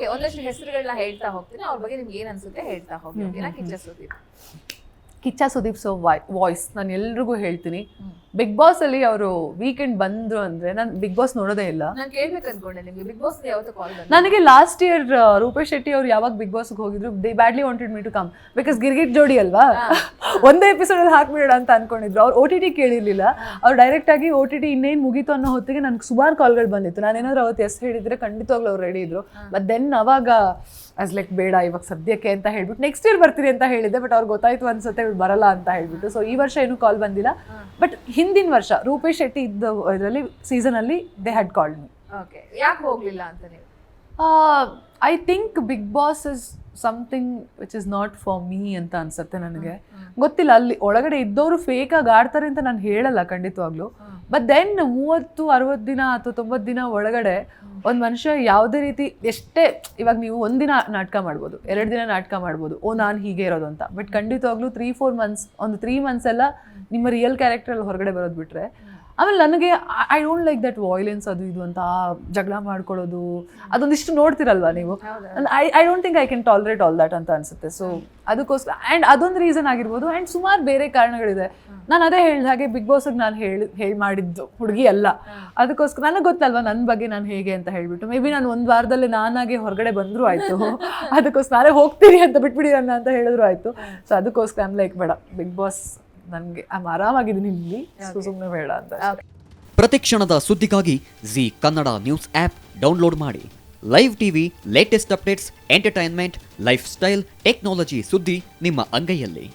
Okay ಒಂದಷ್ಟು ಹೆಸರುಗಳನ್ನ ಹೇಳ್ತಾ ಹೋಗ್ತೀನಿ. ಅವ್ರ ಬಗ್ಗೆ ನಿಮ್ಗೆ ಏನ್ ಅನ್ಸುತ್ತೆ ಹೇಳ್ತಾ ಹೋಗಿ. ಓಕೆನಾ? ಕಿಚ್ಚ ಸುದೀಪ್. ಕಿಚ್ಚ ಸುದೀಪ್ ಸೊ ವಾಯ್ಸ್ ನಾನು ಎಲ್ರಿಗೂ ಹೇಳ್ತೀನಿ. ಬಿಗ್ ಬಾಸ್ ಅಲ್ಲಿ ಅವರು ವೀಕೆಂಡ್ ಬಂದ್ರು ಅಂದ್ರೆ ನಾನು ಬಿಗ್ ಬಾಸ್ ನೋಡೋದೇ ಇಲ್ಲ. ನಾನು ಕೇಳ್ಬೇಕು ಅನ್ಕೊಂಡೆ ನಿಮ್ಗೆ. ಬಿಗ್ ಬಾಸ್ ಯಾವತ್ತು ಕಾಲ್ ಬಂದ ನನಗೆ ಲಾಸ್ಟ್ ಇಯರ್ ರೂಪೇಶ್ ಶೆಟ್ಟಿ ಅವ್ರು ಯಾವಾಗ ಬಿಗ್ ಬಾಸ್ ಹೋಗಿದ್ರು they badly wanted me to come because Girgit ಜೋಡಿ ಅಲ್ವಾ? ಒಂದೇ ಎಪಿಸೋಡ್ ಅಲ್ಲಿ ಹಾಕ್ಬಿಡೋಣ ಅಂತ ಅನ್ಕೊಂಡಿದ್ರು. ಅವ್ರು ಓ ಟಿ ಟಿ ಕೇಳಿರ್ಲಿಲ್ಲ. ಅವ್ರು ಡೈರೆಕ್ಟ್ ಆಗಿ ಓ ಟಿ ಟಿ ಇನ್ನೇನು ಮುಗೀತು ಅನ್ನೋ ಹೊತ್ತಿಗೆ ನನಗೆ ಸುಮಾರು ಕಾಲ್ಗಳು ಬಂದಿತ್ತು. ನಾನೇನಾದ್ರು ಅವತ್ತು ಎಸ್ ಹೇಳಿದ್ರೆ ಖಂಡಿತವಾಗ್ಲೂ ಅವ್ರು ರೆಡಿ ಇದ್ರು. ಬಟ್ ದೆನ್ ಅವಾಗ ಆಸ್ ಲೈಕ್ ಬೇಡ ಇವಾಗ ಸದ್ಯಕ್ಕೆ ಅಂತ ಹೇಳ್ಬಿಟ್ಟು ನೆಕ್ಸ್ಟ್ ಇಯರ್ ಬರ್ತೀರಿ ಅಂತ ಹೇಳಿದ್ದೆ. ಬಟ್ ಅವ್ರಿಗೆ ಗೊತ್ತಾಯ್ತು ಅನ್ಸುತ್ತೆ ಬರಲ್ಲ ಅಂತ ಹೇಳ್ಬಿಟ್ಟು. ಸೊ ಈ ವರ್ಷ ಏನು ಕಾಲ್ ಬಂದಿಲ್ಲ. ಬಟ್ ಹಿಂದಿನ ವರ್ಷ ರೂಪೇಶ್ ಶೆಟ್ಟಿ ಇದ್ದ ಇದರಲ್ಲಿ ಸೀಸನಲ್ಲಿ they had called me okay ಯಾಕೆ ಹೋಗಲಿಲ್ಲ ಅಂತ ನೀವು? I think Bigg Boss is something which is not for me ಅಂತ ಅನ್ಸುತ್ತೆ ನನಗೆ. ಗೊತ್ತಿಲ್ಲ ಅಲ್ಲಿ ಒಳಗಡೆ ಇದ್ದವರು ಫೇಕಾಗಿ ಆಗಿ ಆಡ್ತಾರೆ ಅಂತ ನಾನು ಹೇಳಲ್ಲ ಖಂಡಿತವಾಗ್ಲೂ. ಬಟ್ ದೆನ್ ಮೂವತ್ತು, ಅರವತ್ತು ದಿನ ಅಥವಾ ತೊಂಬತ್ತು ದಿನ ಒಳಗಡೆ ಒಂದು ಮನುಷ್ಯ ಯಾವುದೇ ರೀತಿ ಎಷ್ಟೇ, ಇವಾಗ ನೀವು ಒಂದಿನ ನಾಟಕ ಮಾಡ್ಬೋದು, ಎರಡು ದಿನ ನಾಟಕ ಮಾಡ್ಬೋದು, ಓ ನಾನು ಹೀಗೆ ಇರೋದು ಅಂತ. ಬಟ್ ಖಂಡಿತವಾಗ್ಲೂ ತ್ರೀ ಫೋರ್ ಮಂತ್ಸ್ ಒಂದು ತ್ರೀ ಮಂತ್ಸ್ ಎಲ್ಲ ನಿಮ್ಮ ರಿಯಲ್ ಕ್ಯಾರೆಕ್ಟ್ರಲ್ಲಿ ಹೊರಗಡೆ ಬರೋದು ಬಿಟ್ರೆ ಆಮೇಲೆ ನನಗೆ I don't like that violence ಅದು ಇದು ಅಂತ ಜಗಳ ಮಾಡ್ಕೊಳ್ಳೋದು ಅದೊಂದಿಷ್ಟು ನೋಡ್ತಿರಲ್ವಾ ನೀವು? I I don't think I can tolerate all that ಅಂತ ಅನ್ಸುತ್ತೆ. ಸೊ ಅದಕ್ಕೋಸ್ಕರ ಆ್ಯಂಡ್ ಅದೊಂದು ರೀಸನ್ ಆಗಿರ್ಬೋದು. ಆ್ಯಂಡ್ ಸುಮಾರು ಬೇರೆ ಕಾರಣಗಳಿದೆ. ನಾನು ಅದೇ ಹೇಳಿದ ಹಾಗೆ ಬಿಗ್ ಬಾಸ್ಗೆ ನಾನು ಹೇಳಿ ಹೇಳಿ ಮಾಡಿದ್ದು ಹುಡುಗಿ ಅಲ್ಲ. ಅದಕ್ಕೋಸ್ಕರ ನನಗೆ ಗೊತ್ತಲ್ವಾ ನನ್ನ ಬಗ್ಗೆ ನಾನು ಹೇಗೆ ಅಂತ ಹೇಳಿಬಿಟ್ಟು? ಮೇ ಬಿ ನಾನು ಒಂದು ವಾರದಲ್ಲಿ ನಾನಾಗೆ ಹೊರಗಡೆ ಬಂದರೂ ಆಯಿತು. ಅದಕ್ಕೋಸ್ಕರ ನಾಳೆ ಹೋಗ್ತೀನಿ ಅಂತ ಬಿಟ್ಬಿಡಿ ನನ್ನ ಅಂತ ಹೇಳಿದ್ರು ಆಯಿತು. ಸೊ ಅದಕ್ಕೋಸ್ಕರ ಐಮ್ ಲೈಕ್ ಬೇಡ ಬಿಗ್ ಬಾಸ್ ನನಗೆ ಆರಾಮಾಗಿದ್ದೀನಿ ಇಲ್ಲಿ. ಸೊ ಸುಮ್ಮನೆ ಬೇಡ ಅಂತ ಪ್ರತಿಕ್ಷಣದ ಸುದ್ದಿಗಾಗಿ Zee Kannada news app download ಮಾಡಿ. Live TV latest updates entertainment lifestyle technology ಸುದ್ದಿ ನಿಮ್ಮ ಅಂಗೈಯಲ್ಲಿ.